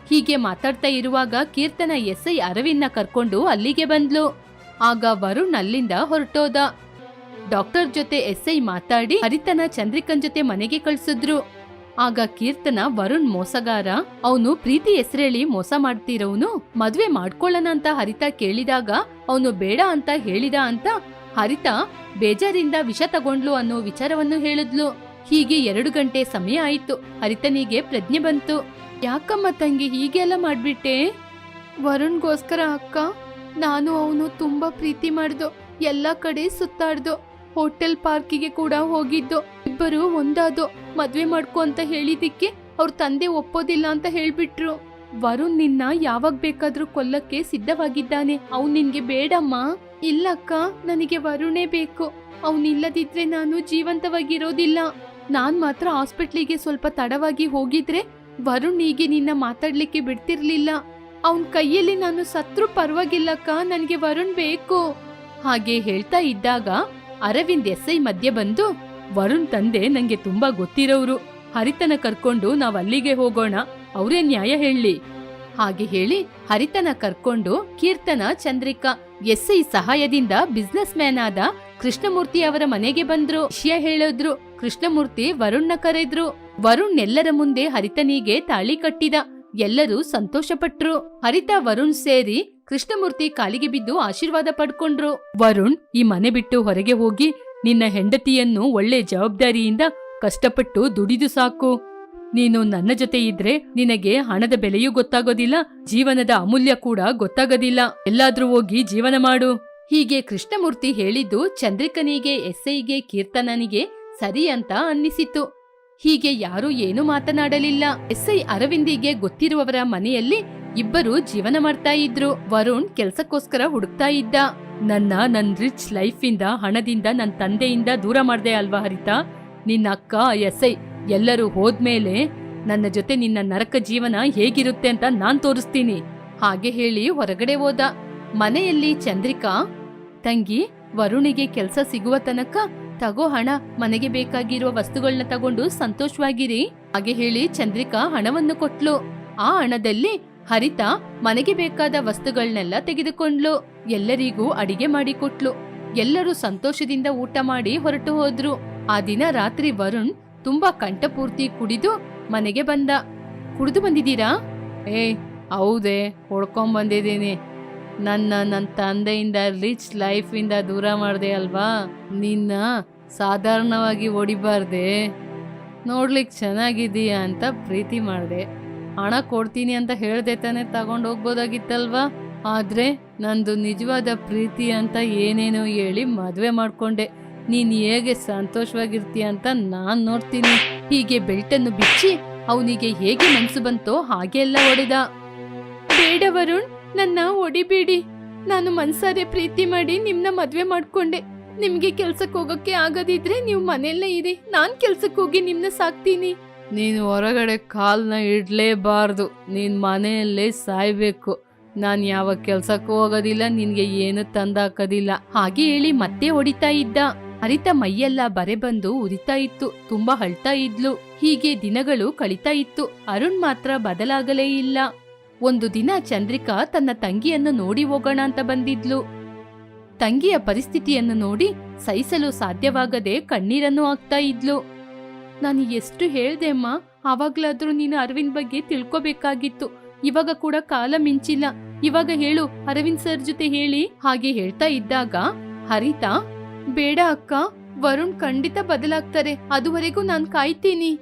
ಹೀಗೆ ಮಾತಾಡ್ತಾ ಇರುವಾಗ ಕೀರ್ತನ ಎಸ್ ಐ ಅರವಿಂದ್ನ ಕರ್ಕೊಂಡು ಅಲ್ಲಿಗೆ ಬಂದ್ಲು. ಆಗ ವರುಣ್ ಅಲ್ಲಿಂದ ಹೊರಟೋದ. ಡಾಕ್ಟರ್ ಜೊತೆ ಎಸ್ ಐ ಮಾತಾಡಿ ಹರಿತನ ಚಂದ್ರಿಕನ್ ಜೊತೆ ಮನೆಗೆ ಕಳ್ಸಿದ್ರು. ಆಗ ಕೀರ್ತನ, ವರುಣ್ ಮೋಸಗಾರ, ಅವನು ಪ್ರೀತಿ ಹೆಸರೇಳಿ ಮೋಸ ಮಾಡ್ತಿರೋನು, ಮದ್ವೆ ಮಾಡ್ಕೊಳ್ಳೋಣ ಅಂತ ಹರಿತ ಕೇಳಿದಾಗ ಅವನು ಬೇಡ ಅಂತ ಹೇಳಿದ ಅಂತ ಹರಿತ ಬೇಜಾರಿಂದ ವಿಷ ತಗೊಂಡ್ಲು ಅನ್ನೋ ವಿಚಾರವನ್ನು ಹೇಳಿದ್ಲು. ಹೀಗೆ ಎರಡು ಗಂಟೆ ಸಮಯ ಆಯ್ತು. ಹರಿತನಿಗೆ ಪ್ರಜ್ಞೆ ಬಂತು. ಯಾಕಮ್ಮ ತಂಗಿ ಹೀಗೆಲ್ಲ ಮಾಡ್ಬಿಟ್ಟೆ? ವರುಣ್ಗೋಸ್ಕರ ಅಕ್ಕ, ನಾನು ಅವನು ತುಂಬಾ ಪ್ರೀತಿ ಮಾಡ್ದು, ಎಲ್ಲ ಕಡೆ ಸುತ್ತಾಡ್ದು, ಹೋಟೆಲ್ ಪಾರ್ಕಿಗೆ ಕೂಡ ಹೋಗಿದ್ದು, ಇಬ್ಬರು ಒಂದಾದು, ಮದ್ವೆ ಮಾಡ್ಕೊ ಅಂತ ಹೇಳಿದಿಕ್ಕೆ ಅವ್ರ ತಂದೆ ಒಪ್ಪೋದಿಲ್ಲ ಅಂತ ಹೇಳ್ಬಿಟ್ರು. ವರುಣ್ ನಿನ್ನ ಯಾವಾಗ ಬೇಕಾದ್ರೂ ಕೊಲ್ಲಕ್ಕೆ ಸಿದ್ಧವಾಗಿದ್ದಾನೆ. ಅವ್ನು ನಿನ್ಗೆ ಬೇಡಮ್ಮ. ಇಲ್ಲಕ್ಕ, ನನಗೆ ವರುಣೇ ಬೇಕು. ಅವನಿಲ್ಲದಿದ್ರೆ ನಾನು ಜೀವಂತವಾಗಿರೋದಿಲ್ಲ. ನಾನ್ ಮಾತ್ರ ಹಾಸ್ಪಿಟ್ಲಿಗೆ ಸ್ವಲ್ಪ ತಡವಾಗಿ ಹೋಗಿದ್ರೆ ವರುಣ್ ಹೀಗೆ ನಿನ್ನ ಮಾತಾಡ್ಲಿಕ್ಕೆ ಬಿಡ್ತಿರ್ಲಿಲ್ಲ. ಅವನ್ ಕೈಯಲ್ಲಿ ನಾನು ಸತ್ರು ಪರವಾಗಿಲ್ಲಕ್ಕ, ನನಗೆ ವರುಣ್ ಬೇಕು. ಹಾಗೆ ಹೇಳ್ತಾ ಇದ್ದಾಗ ಅರವಿಂದ್ ಎಸ್ಐ ಮಧ್ಯೆ ಬಂದು, ವರುಣ್ ತಂದೆ ನಂಗೆ ತುಂಬಾ ಗೊತ್ತಿರೋರು ಹರಿತನ ಕರ್ಕೊಂಡು ನಾವ್ ಅಲ್ಲಿಗೆ ಹೋಗೋಣ. ಅವರೇ ನ್ಯಾಯ ಹೇಳಿ. ಹಾಗೆ ಹೇಳಿ ಹರಿತನ ಕರ್ಕೊಂಡು ಕೀರ್ತನ, ಚಂದ್ರಿಕಾ ಎಸ್ಐ ಸಹಾಯದಿಂದ ಬಿಸ್ನೆಸ್ ಮ್ಯಾನ್ ಆದ ಕೃಷ್ಣಮೂರ್ತಿ ಅವರ ಮನೆಗೆ ಬಂದ್ರು. ವಿಷಯ ಹೇಳಿದ್ರು. ಕೃಷ್ಣಮೂರ್ತಿ ವರುಣ್ನ ಕರೆದ್ರು. ವರುಣ್ ಎಲ್ಲರ ಮುಂದೆ ಹರಿತನಿಗೆ ತಾಳಿ ಕಟ್ಟಿದ. ಎಲ್ಲರೂ ಸಂತೋಷಪಟ್ರು. ಹರಿತ, ವರುಣ್ ಸೇರಿ ಕೃಷ್ಣಮೂರ್ತಿ ಕಾಲಿಗೆ ಬಿದ್ದು ಆಶೀರ್ವಾದ ಪಡ್ಕೊಂಡ್ರು. ವರುಣ್, ಈ ಮನೆ ಬಿಟ್ಟು ಹೊರಗೆ ಹೋಗಿ ನಿನ್ನ ಹೆಂಡತಿಯನ್ನು ಒಳ್ಳೆ ಜವಾಬ್ದಾರಿಯಿಂದ ಕಷ್ಟಪಟ್ಟು ದುಡಿದು ಸಾಕು. ನೀನು ನನ್ನ ಜೊತೆ ಇದ್ರೆ ನಿನಗೆ ಹಣದ ಬೆಲೆಯೂ ಗೊತ್ತಾಗೋದಿಲ್ಲ, ಜೀವನದ ಅಮೂಲ್ಯ ಕೂಡ ಗೊತ್ತಾಗೋದಿಲ್ಲ. ಎಲ್ಲಾದ್ರೂ ಹೋಗಿ ಜೀವನ ಮಾಡು. ಹೀಗೆ ಕೃಷ್ಣಮೂರ್ತಿ ಹೇಳಿದ್ದು ಚಂದ್ರಿಕನಿಗೆ ಎಸ್ಐಗೆ ಕೀರ್ತನನಿಗೆ ಸರಿ ಅಂತ ಅನ್ನಿಸಿತು ಹೀಗೆ ಯಾರೂ ಏನೂ ಮಾತನಾಡಲಿಲ್ಲ. ಎಸ್ಐ ಅರವಿಂದಿಗೆ ಗೊತ್ತಿರುವವರ ಮನೆಯಲ್ಲಿ ಇಬ್ಬರು ಜೀವನ ಮಾಡ್ತಾ ಇದ್ರು. ವರುಣ್ ಕೆಲ್ಸಕ್ಕೋಸ್ಕರ ಹುಡುಕ್ತಾ ಇದ್ದ. ನನ್ನ, ನನ್ ರಿಚ್ ಲೈಫಿಂದ, ಹಣದಿಂದ, ನನ್ ತಂದೆಯಿಂದ ದೂರ ಮಾಡ್ದೆ ಅಲ್ವಾ ಹರಿತಾ? ನಿನ್ನ ಅಕ್ಕ ಎಸ್ಐ ಎಲ್ಲರೂ ಹೋದ್ಮೇಲೆ ನನ್ನ ಜೊತೆ ನಿನ್ನ ನರಕ ಜೀವನ ಹೇಗಿರುತ್ತೆ ಅಂತ ನಾನ್ ತೋರಿಸ್ತೀನಿ. ಹಾಗೆ ಹೇಳಿ ಹೊರಗಡೆ ಹೋದ. ಮನೆಯಲ್ಲಿ ಚಂದ್ರಿಕಾ ತಂಗಿ, ವರುಣಿಗೆ ಕೆಲಸ ಸಿಗುವ ತನಕ ತಗೋ ಹಣ, ಮನೆಗೆ ಬೇಕಾಗಿರುವ ವಸ್ತುಗಳನ್ನ ತಗೊಂಡು ಸಂತೋಷವಾಗಿರಿ, ಹಾಗೆ ಹೇಳಿ ಚಂದ್ರಿಕಾ ಹಣವನ್ನು ಕೊಟ್ಲು. ಆ ಹಣದಲ್ಲಿ ಹರಿತ ಮನೆಗೆ ಬೇಕಾದ ವಸ್ತುಗಳನ್ನೆಲ್ಲ ತೆಗೆದುಕೊಂಡ್ಲು. ಎಲ್ಲರಿಗೂ ಅಡಿಗೆ ಮಾಡಿಕೊಟ್ಲು ಎಲ್ಲರೂ ಸಂತೋಷದಿಂದ ಊಟ ಮಾಡಿ ಹೊರಟು ಹೋದ್ರು. ಆ ದಿನ ರಾತ್ರಿ ವರುಣ್ ತುಂಬಾ ಕಂಠಪೂರ್ತಿ ಕುಡಿದು ಮನೆಗೆ ಬಂದ. ಕುಡಿದು ಬಂದಿದ್ದೀರಾ? ಏ, ಹೌದೇ ಹೊಡ್ಕೊಂಡ್ ಬಂದಿದ್ದೀನಿ ನನ್ನ ನನ್ನ ತಂದೆಯಿಂದ ರಿಚ್ ಲೈಫಿಂದ ದೂರ ಮಾಡಿದೆ ಅಲ್ವಾ? ನಿನ್ನ ಸಾಧಾರಣವಾಗಿ ಹೊಡಿಬಾರ್ದೆ ನೋಡ್ಲಿಕ್ಕೆ ಚೆನ್ನಾಗಿದೀಯ ಅಂತ ಪ್ರೀತಿ ಮಾಡಿದೆ. ಹಣ ಕೊಡ್ತೀನಿ ಅಂತ ಹೇಳ್ದೆ ತಾನೇ ತಗೊಂಡು ಹೋಗ್ಬೋದಾಗಿತ್ತಲ್ವಾ? ಆದ್ರೆ ನಂದು ನಿಜವಾದ ಪ್ರೀತಿ ಅಂತ ಏನೇನೋ ಹೇಳಿ ಮದುವೆ ಮಾಡ್ಕೊಂಡೆ. ನೀನು ಹೇಗೆ ಸಂತೋಷವಾಗಿರ್ತೀಯ ಅಂತ ನಾನು ನೋಡ್ತೀನಿ. ಹೀಗೆ ಬೆಲ್ಟನ್ನು ಬಿಚ್ಚಿ ಅವನಿಗೆ ಹೇಗೆ ಮನಸ್ಸು ಬಂತೋ ಹಾಗೆ ಎಲ್ಲ ಹೊಡೆದ ಬೇಡ ವರುಣ್ ನನ್ನ ಹೊಡಿಬೇಡಿ ನಾನು ಮನ್ಸಾರೆ ಪ್ರೀತಿ ಮಾಡಿ ನಿಮ್ನ ಮದ್ವೆ ಮಾಡ್ಕೊಂಡೆ. ನಿಮ್ಗೆ ಕೆಲ್ಸಕ್ಕೆ ಹೋಗಕ್ಕೆ ಆಗದಿದ್ರೆ ನೀವು ಮನೆಯಲ್ಲೇ ಇರಿ. ನಾನ್ ಕೆಲ್ಸಕ್ಕೆ ಹೋಗಿ ನಿಮ್ನ ಸಾಕ್ತೀನಿ. ನೀನು ಹೊರಗಡೆ ಕಾಲ್ನ ಇಡ್ಲೇಬಾರ್ದು. ನೀನ್ ಮನೆಯಲ್ಲೇ ಸಾಯ್ಬೇಕು. ನಾನ್ ಯಾವ ಕೆಲ್ಸಕ್ಕೂ ಹೋಗೋದಿಲ್ಲ, ನಿನ್ಗೆ ಏನು ತಂದಾಕೋದಿಲ್ಲ. ಹಾಗೆ ಹೇಳಿ ಮತ್ತೆ ಹೊಡಿತಾ ಇದ್ದ. ಹರಿತ ಮೈಯೆಲ್ಲ ಬರೆ ಬಂದು ಉರಿತಾ ಇತ್ತು. ತುಂಬಾ ಅಳ್ತಾ ಇದ್ಲು. ಹೀಗೆ ದಿನಗಳು ಕಳಿತಾ ಇತ್ತು. ಅರುಣ್ ಮಾತ್ರ ಬದಲಾಗಲೇ ಇಲ್ಲ. ಒಂದು ದಿನ ಚಂದ್ರಿಕಾ ತನ್ನ ತಂಗಿಯನ್ನು ನೋಡಿ ಹೋಗೋಣ ಅಂತ ಬಂದಿದ್ಲು. ತಂಗಿಯ ಪರಿಸ್ಥಿತಿಯನ್ನು ನೋಡಿ ಸಹಿಸಲು ಸಾಧ್ಯವಾಗದೆ ಕಣ್ಣೀರನ್ನು ಹಾಕ್ತಾ ಇದ್ಲು. ನಾನು ಎಷ್ಟು ಹೇಳ್ದೆ ಅಮ್ಮ, ಆವಾಗ್ಲಾದ್ರೂ ನೀನು ಅರವಿಂದ್ ಬಗ್ಗೆ ತಿಳ್ಕೊಬೇಕಾಗಿತ್ತು. ಇವಾಗ ಕೂಡ ಕಾಲ ಮಿಂಚಿಲ್ಲ. ಇವಾಗ ಹೇಳು, ಅರವಿಂದ್ ಸರ್ ಜೊತೆ ಹೇಳಿ ಹಾಗೆ ಹೇಳ್ತಾ ಇದ್ದಾಗ, ಹರಿತಾ, ಬೇಡ ಅಕ್ಕ, ವರುಣ್ ಖಂಡಿತ ಬದಲಾಗ್ತಾರೆ, ಅದುವರೆಗೂ ನಾನ್ ಕಾಯ್ತೀನಿ.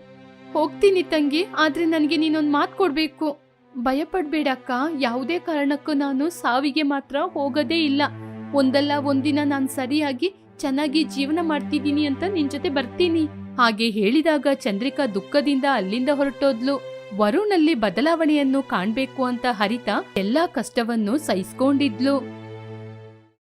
ಹೋಗ್ತೀನಿ ತಂಗಿ, ಆದ್ರೆ ನನ್ಗೆ ನೀನೊಂದ್ ಮಾತು ಕೊಡ್ಬೇಕು. ಭಯಪಡ್ಬೇಡ ಅಕ್ಕ ಯಾವುದೇ ಕಾರಣಕ್ಕೂ ನಾನು ಸಾವಿಗೆ ಮಾತ್ರ ಹೋಗೋದೇ ಇಲ್ಲ. ಒಂದಲ್ಲ ಒಂದಿನ ನಾನ್ ಸರಿಯಾಗಿ ಚೆನ್ನಾಗಿ ಜೀವನ ಮಾಡ್ತಿದ್ದೀನಿ ಅಂತ ನಿನ್ ಜೊತೆ ಬರ್ತೀನಿ. ಹಾಗೆ ಹೇಳಿದಾಗ ಚಂದ್ರಿಕಾ ದುಃಖದಿಂದ ಅಲ್ಲಿಂದ ಹೊರಟೋದ್ಲು. ವರುಣಲ್ಲಿ ಬದಲಾವಣೆಯನ್ನು ಕಾಣ್ಬೇಕು ಅಂತ ಹರಿತ ಎಲ್ಲಾ ಕಷ್ಟವನ್ನು ಸಹಿಸ್ಕೊಂಡಿದ್ಲು.